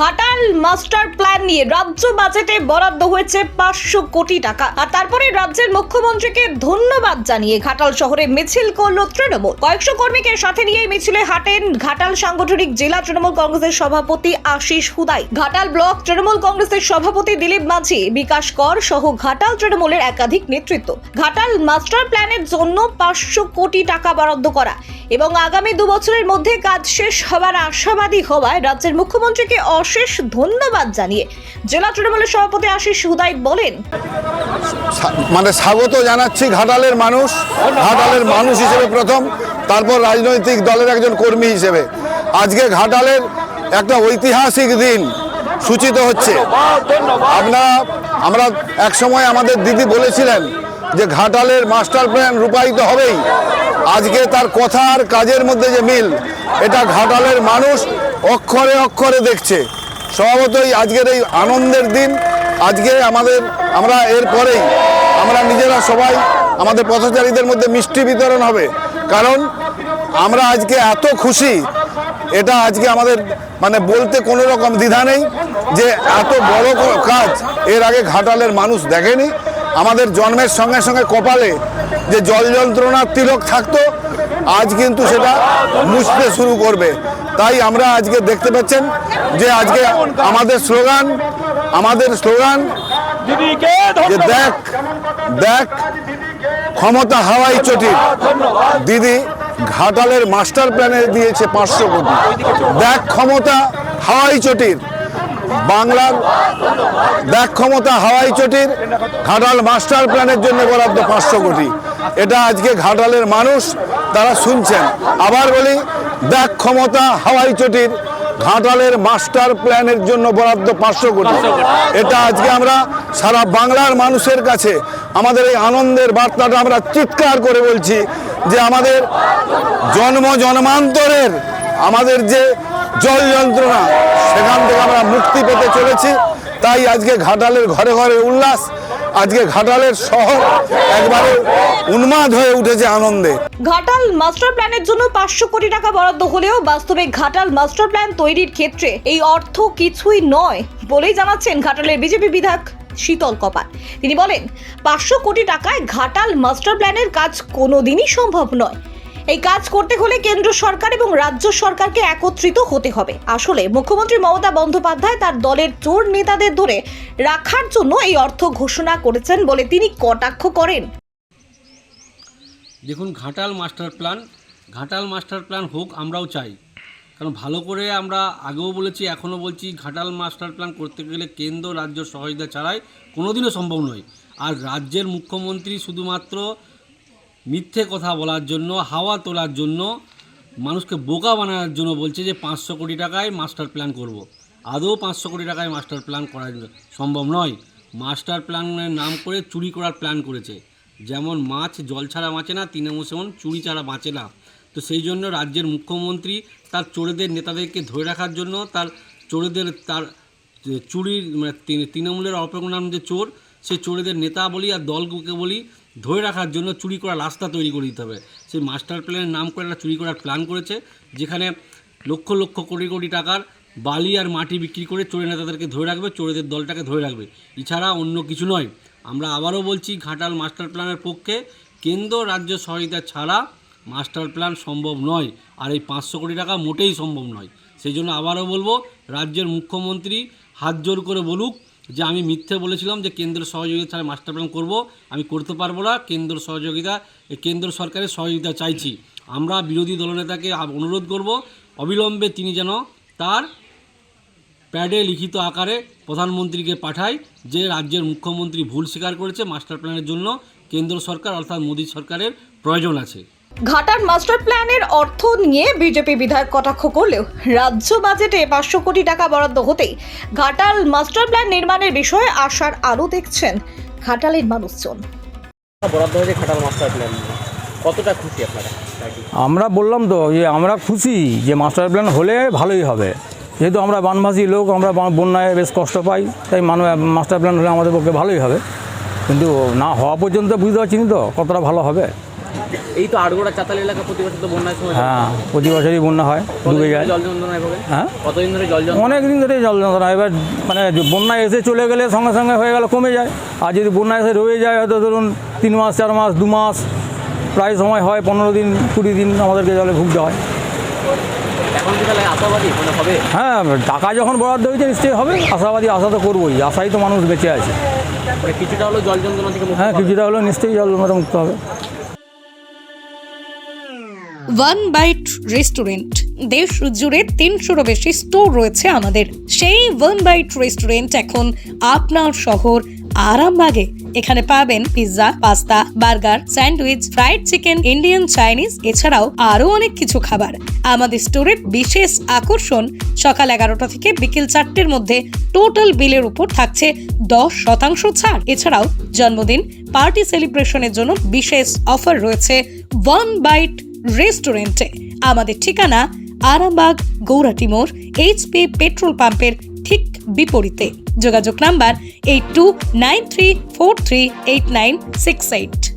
Ghatal master plan নিয়ে রাজ্য বাজেটে বরাদ্দ হয়েছে পাঁচশো কোটি টাকা। আর তারপরে রাজ্যের মুখ্যমন্ত্রীকে ধন্যবাদ জানিয়ে ঘাটাল শহরে মিছিল করল তৃণমূল। কয়েকশো কর্মীকে সাথে নিয়ে মিছিলে হাঁটেন ঘাটাল সাংগঠনিক জেলা তৃণমূল কংগ্রেসের সভাপতি আশিস হুদাই। ঘাটাল ব্লক তৃণমূল কংগ্রেসের সভাপতি দিলীপ মাঝি, বিকাশ কর সহ ঘাটাল তৃণমূলের একাধিক নেতৃত্ব। ঘাটাল মাস্টার প্ল্যানের জন্য পাঁচশো কোটি টাকা বরাদ্দ করা এবং আগামী দু বছরের মধ্যে কাজ শেষ হবার আশাবাদী হওয়ায় রাজ্যের মুখ্যমন্ত্রীকে অশেষ ধন্যবাদ জানিয়ে জেলা তৃণমূলের সভাপতি আশিস হুদাই বলেন মানে স্বাগত জানাচ্ছি ঘাটালের মানুষ ঘাটালের মানুষ হিসেবে প্রথম, তারপর রাজনৈতিক দলের একজন কর্মী হিসেবে। আজকে ঘাটালের একটা ঐতিহাসিক দিন সূচিত হচ্ছে। আপনারা আমরা এক সময় আমাদের দিদি বলেছিলেন যে ঘাটালের মাস্টার প্ল্যান রূপায়িত হবেই। আজকে তার কথা আর কাজের মধ্যে যে মিল, এটা ঘাটালের মানুষ অক্ষরে অক্ষরে দেখছে। স্বভাবতই আজকের এই আনন্দের দিন, আজকে আমাদের, আমরা এরপরেই আমরা নিজেরা সবাই আমাদের পথচারীদের মধ্যে মিষ্টি বিতরণ হবে। কারণ আমরা আজকে এত খুশি, এটা আজকে আমাদের মানে বলতে কোনো রকম দ্বিধা নেই যে এত বড় কাজ এর আগে ঘাটালের মানুষ দেখেনি। আমাদের জন্মের সঙ্গে সঙ্গে কপালে যে জল যন্ত্রণার তিলক থাকতো আজ কিন্তু সেটা মুছতে শুরু করবে। তাই আমরা আজকে দেখতে পাচ্ছেন যে আজকে আমাদের স্লোগান আমাদের স্লোগান যে দেখ দেখ ক্ষমতা হাওয়াই চটির দিদি ঘাটালের মাস্টার প্ল্যানে দিয়েছে পাঁচশো কোটি। দেখ ক্ষমতা হাওয়াই চটির। বাংলার দেখ ক্ষমতা হাওয়াই চটির ঘাটাল মাস্টার প্ল্যানের জন্য বরাদ্দ পাঁচশো কোটি। এটা আজকে ঘাটালের মানুষ তারা শুনছেন। আবার বলি দেখ ক্ষমতা হাওয়াই চটির ঘাটালের মাস্টার প্ল্যানের জন্য বরাদ্দ পাঁচশো কোটি। এটা আজকে আমরা সারা বাংলার মানুষের কাছে আমাদের এই আনন্দের বার্তাটা আমরা চিৎকার করে বলছি যে আমাদের জন্ম জন্মান্তরের আমাদের যে জল যন্ত্রণা। সেখান থেকে আমরা মুক্তি পেতে চলেছি। তাই আজকে ঘাটালের ঘরে ঘরে উল্লাস, আজকে ঘাটালের শহর একবারে উন্মাদ হয়ে উঠেছে আনন্দে। ঘাটাল মাস্টার প্ল্যানের জন্য পাঁচশো কোটি টাকা বরাদ্দ হলেও বাস্তবে ঘাটাল মাস্টার প্ল্যান তৈরির ক্ষেত্রে এই অর্থ কিছুই নয় বলেই জানাচ্ছেন ঘাটালের বিজেপি বিধায়ক শীতল কপাল। তিনি বলেন, পাঁচশো কোটি টাকায় ঘাটাল মাস্টার প্ল্যানের কাজ কোনোদিনই সম্ভব নয়। এই কাজ করতে হলে কেন্দ্র সরকার এবং রাজ্য সরকারকে একত্রিত হতে হবে। আসলে মুখ্যমন্ত্রী মমতা বন্দ্যোপাধ্যায় তার দলের চোর নেতাদের ধরে রাখার জন্য এই অর্থ ঘোষণা করেছেন বলে তিনি কটাক্ষ করেন। দেখুন, Ghatal master plan, Ghatal master plan হোক, আমরাও চাই। কারণ ভালো করে আমরা আগেও বলেছি, এখনও বলছি, ঘাটাল মাস্টার প্ল্যান করতে গেলে কেন্দ্র, রাজ্য সহযোগিতা ছাড়াই কোনোদিনও সম্ভব নয়। আর রাজ্যের মুখ্যমন্ত্রী শুধুমাত্র মিথ্যে কথা বলার জন্য, হাওয়া তোলার জন্য, মানুষকে বোকা বানানোর জন্য বলছে যে পাঁচশো কোটি টাকায় মাস্টার প্ল্যান করব। আদৌ পাঁচশো কোটি টাকায় মাস্টার প্ল্যান করা সম্ভব নয়। মাস্টার প্ল্যানের নাম করে চুরি করার প্ল্যান করেছে। যেমন মাছ জল ছাড়া বাঁচে না, তৃণমূল সেমন চুরি ছাড়া বাঁচে না। তো সেই জন্য রাজ্যের মুখ্যমন্ত্রী তার চোরেদের নেতাদেরকে ধরে রাখার জন্য তার চোরেদের তার চুরির মানে তৃণমূলের অপরাম যে চোর, সেই চোরেদের নেতা বলি আর দলকে বলি ধরে রাখার জন্য চুরি করার রাস্তা তৈরি করে দিতে হবে। সেই মাস্টার প্ল্যানের নাম করে একটা চুরি করার প্ল্যান করেছে, যেখানে লক্ষ লক্ষ কোটি কোটি টাকার বালি আর মাটি বিক্রি করে চোরের নেতাদেরকে ধরে রাখবে, চোরেদের দলটাকে ধরে রাখবে। এছাড়া অন্য কিছু নয়, আমরা আবারও বলছি ঘাটাল মাস্টার প্ল্যানের পক্ষে কেন্দ্র, রাজ্য সহায়তা ছাড়া মাস্টার প্ল্যান সম্ভব নয়। আর এই পাঁচশো কোটি টাকা মোটেই সম্ভব নয়। সেই জন্য আবারও বলব, রাজ্যের মুখ্যমন্ত্রী হাত জোর করে বলুক যে আমি মিথ্যে বলেছিলাম যে কেন্দ্র সহযোগিতা ছাড়া মাস্টার প্ল্যান করব, আমি করতে পারব না, কেন্দ্র সহযোগিতা, কেন্দ্র সরকারের সহযোগিতা চাইছি। আমরা বিরোধী দলনেতাকে অনুরোধ করব, অবিলম্বে তিনি যেন তার প্যাডে লিখিত আকারে প্রধানমন্ত্রীকে পাঠায়, যে রাজ্যের মুখ্যমন্ত্রী ভুল স্বীকার করেছে মাস্টার প্ল্যানের জন্য, কেন্দ্র সরকার অর্থাৎ মোদী সরকারের প্রয়োজন আছে। ঘাটার মাস্টার প্ল্যানের অর্থ নিয়ে বিজেপি বিধায়ক কটাক্ষ করলেও রাজ্য বাজেটে পাঁচশো কোটি টাকা বরাদ্দ হতেই ঘাটাল মাস্টার প্ল্যান নির্মাণের বিষয়ে আশার আলো দেখছেন ঘাটালের মানুষজন। বরাদ্দ হয়েছে খাটাল মাস্টার প্ল্যান কতটা খুশি আপনারা? আমরা বললাম তো যে আমরা খুশি যে মাস্টার প্ল্যান হলে ভালোই হবে। যেহেতু আমরা বানভাসী লোক আমরা বন্যায় বেশ কষ্ট পাই তাই মানুষ মাস্টার প্ল্যান হলে আমাদের পক্ষে ভালোই হবে। কিন্তু না হওয়া পর্যন্ত বুঝতে পারছি না তো কতটা ভালো হবে। এই তো আড়গোড়া চাতাল এলাকা প্রতি বছর তো বন্যার সময় হ্যাঁ। প্রতি বছরই বন্যা হয় ডুবে যায়। জল যন্ত্রণায় ভোগেন হ্যাঁ? কতদিন ধরে জল অনেক দিন ধরে জল যন্ত্রণা এবার মানে বন্যা এসে চলে গেলে সঙ্গে সঙ্গে হয়ে গেল কমে যায়। আর যদি বন্যা এসে রয়ে যায় হয়তো ধরুন তিন মাস চার মাস দু মাস প্রায় সময় হয় পনেরো দিন কুড়ি দিন আমাদেরকে জলে ভুগতে হয়। এখন তাহলে আশাবাদী? মানে হবে? হ্যাঁ টাকা যখন বরাদ্দ হয়েছে নিশ্চয়ই হবে। আশাবাদী আশা তো করবোই আশাই তো মানুষ বেঁচে আছে। মানে কিছুটা হলো জল যন্ত্রণা থেকে হ্যাঁ কিছুটা হলেও নিশ্চয়ই জল যন্ত্রণা মুক্ত হবে। ওয়ান বাইট রেস্টুরেন্ট দেশ জুড়ে তিনশোরও বেশি স্টোর রয়েছে আমাদের। সেই ওয়ান বাইট রেস্টুরেন্ট এখন আপনার শহর আরামবাগে। এখানে পাবেন pizza pasta burger sandwich fried chicken Indian Chinese এছাড়াও আরও অনেক কিছু খাবার। আমাদের স্টোরের বিশেষ আকর্ষণ সকাল এগারোটা থেকে বিকেল চারটের মধ্যে টোটাল বিলের উপর থাকছে দশ শতাংশ ছাড়। এছাড়াও জন্মদিন পার্টি সেলিব্রেশনের জন্য বিশেষ অফার রয়েছে ওয়ান বাইট রেস্টুরেন্টে। আমাদের ঠিকানা আরামবাগ, গৌরাটি মোড় এইচপি পেট্রোল পাম্পের ঠিক বিপরীতে। যোগাযোগ number eight two nine three four three eight nine six eight.